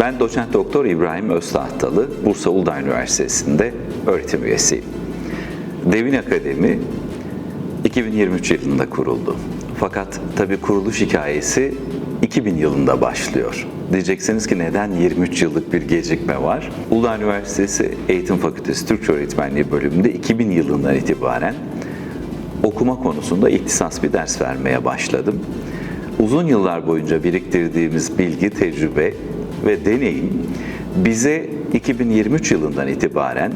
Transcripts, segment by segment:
Ben doçent doktor İbrahim Öztahtalı, Bursa Uludağ Üniversitesi'nde öğretim üyesiyim. Devin Akademi 2023 yılında kuruldu. Fakat tabii kuruluş hikayesi 2000 yılında başlıyor. Diyeceksiniz ki neden 23 yıllık bir gecikme var? Uludağ Üniversitesi Eğitim Fakültesi Türkçe Öğretmenliği bölümünde 2000 yılından itibaren okuma konusunda ihtisas bir ders vermeye başladım. Uzun yıllar boyunca biriktirdiğimiz bilgi, tecrübe ve deneyim bize 2023 yılından itibaren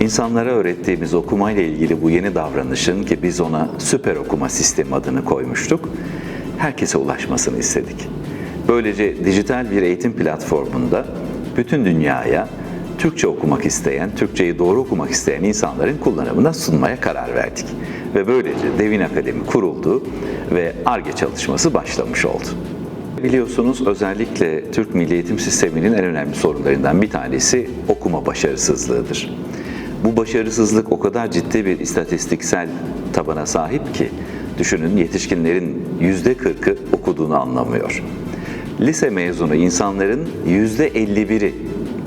insanlara öğrettiğimiz okuma ile ilgili bu yeni davranışın ki biz ona süper okuma sistemi adını koymuştuk, herkese ulaşmasını istedik. Böylece dijital bir eğitim platformunda bütün dünyaya Türkçe okumak isteyen, Türkçeyi doğru okumak isteyen insanların kullanımına sunmaya karar verdik. Ve böylece Devin Akademi kuruldu ve ARGE çalışması başlamış oldu. Biliyorsunuz özellikle Türk Milli Eğitim Sistemi'nin en önemli sorunlarından bir tanesi okuma başarısızlığıdır. Bu başarısızlık o kadar ciddi bir istatistiksel tabana sahip ki düşünün yetişkinlerin yüzde 40'ı okuduğunu anlamıyor. Lise mezunu insanların yüzde 51'i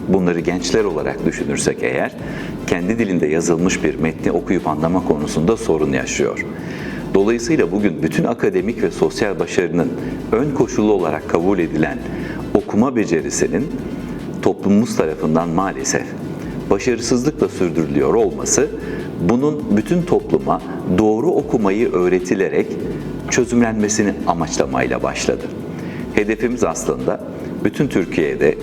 bunları gençler olarak düşünürsek eğer kendi dilinde yazılmış bir metni okuyup anlama konusunda sorun yaşıyor. Dolayısıyla bugün bütün akademik ve sosyal başarının ön koşulu olarak kabul edilen okuma becerisinin toplumumuz tarafından maalesef başarısızlıkla sürdürülüyor olması bunun bütün topluma doğru okumayı öğretilerek çözümlenmesini amaçlamayla başladı. Hedefimiz aslında bütün Türkiye'de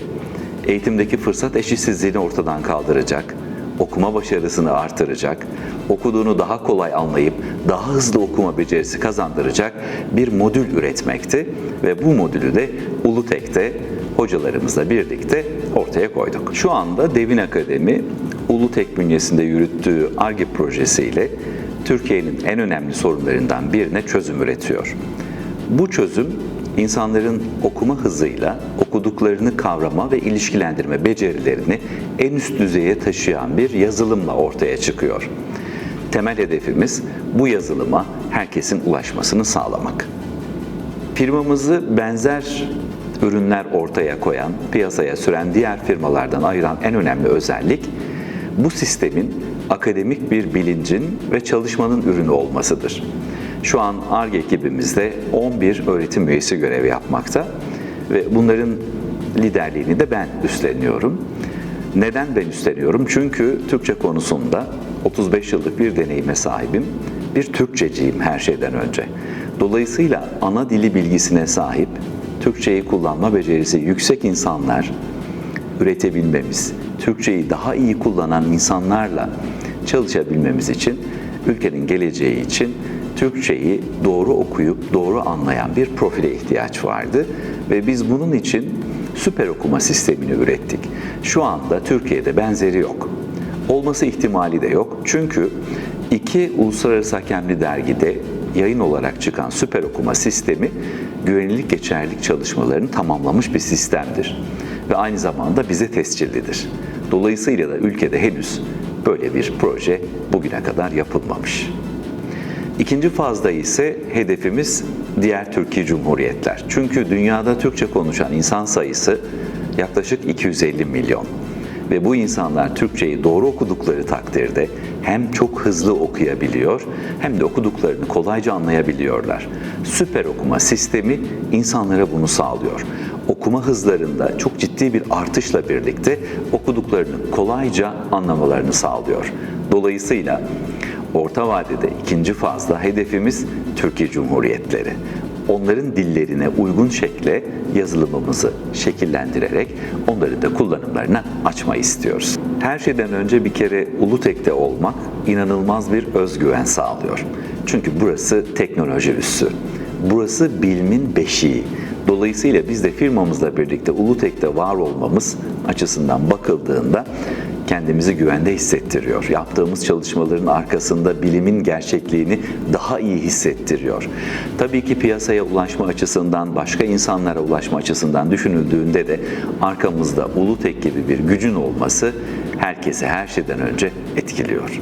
eğitimdeki fırsat eşitsizliğini ortadan kaldıracak, okuma başarısını artıracak, okuduğunu daha kolay anlayıp daha hızlı okuma becerisi kazandıracak bir modül üretmekti ve bu modülü de Ulutek'te hocalarımızla birlikte ortaya koyduk. Şu anda Devin Akademi Ulutek bünyesinde yürüttüğü ARGE projesiyle Türkiye'nin en önemli sorunlarından birine çözüm üretiyor. Bu çözüm insanların okuma hızıyla okuduklarını kavrama ve ilişkilendirme becerilerini en üst düzeye taşıyan bir yazılımla ortaya çıkıyor. Temel hedefimiz bu yazılıma herkesin ulaşmasını sağlamak. Firmamızı benzer ürünler ortaya koyan, piyasaya süren diğer firmalardan ayıran en önemli özellik bu sistemin akademik bir bilincin ve çalışmanın ürünü olmasıdır. Şu an ARGE ekibimizde 11 öğretim üyesi görev yapmakta ve bunların liderliğini de ben üstleniyorum. Neden ben üstleniyorum? Çünkü Türkçe konusunda 35 yıllık bir deneyime sahibim. Bir Türkçeciyim her şeyden önce. Dolayısıyla ana dili bilgisine sahip, Türkçeyi kullanma becerisi yüksek insanlar üretebilmemiz, Türkçeyi daha iyi kullanan insanlarla çalışabilmemiz için, ülkenin geleceği için Türkçeyi doğru okuyup doğru anlayan bir profile ihtiyaç vardı ve biz bunun için süper okuma sistemini ürettik. Şu anda Türkiye'de benzeri yok. Olması ihtimali de yok. Çünkü iki uluslararası hakemli dergide yayın olarak çıkan süper okuma sistemi güvenilirlik geçerlilik çalışmalarını tamamlamış bir sistemdir. Ve aynı zamanda bize tescillidir. Dolayısıyla da ülkede henüz böyle bir proje bugüne kadar yapılmamış. İkinci fazda ise hedefimiz diğer Türkiye Cumhuriyetler. Çünkü dünyada Türkçe konuşan insan sayısı yaklaşık 250 milyon. Ve bu insanlar Türkçeyi doğru okudukları takdirde hem çok hızlı okuyabiliyor hem de okuduklarını kolayca anlayabiliyorlar. Süper okuma sistemi insanlara bunu sağlıyor. Okuma hızlarında çok ciddi bir artışla birlikte okuduklarını kolayca anlamalarını sağlıyor. Dolayısıyla Orta vadede ikinci fazla hedefimiz Türkiye Cumhuriyetleri. Onların dillerine uygun şekle yazılımımızı şekillendirerek onların da kullanımlarına açmayı istiyoruz. Her şeyden önce bir kere Ulutek'te olmak inanılmaz bir özgüven sağlıyor. Çünkü burası teknoloji üssü. Burası bilimin beşiği. Dolayısıyla biz de firmamızla birlikte Ulutek'te var olmamız açısından bakıldığında kendimizi güvende hissettiriyor. Yaptığımız çalışmaların arkasında bilimin gerçekliğini daha iyi hissettiriyor. Tabii ki piyasaya ulaşma açısından, başka insanlara ulaşma açısından düşünüldüğünde de arkamızda Ulutek gibi bir gücün olması herkese her şeyden önce etkiliyor.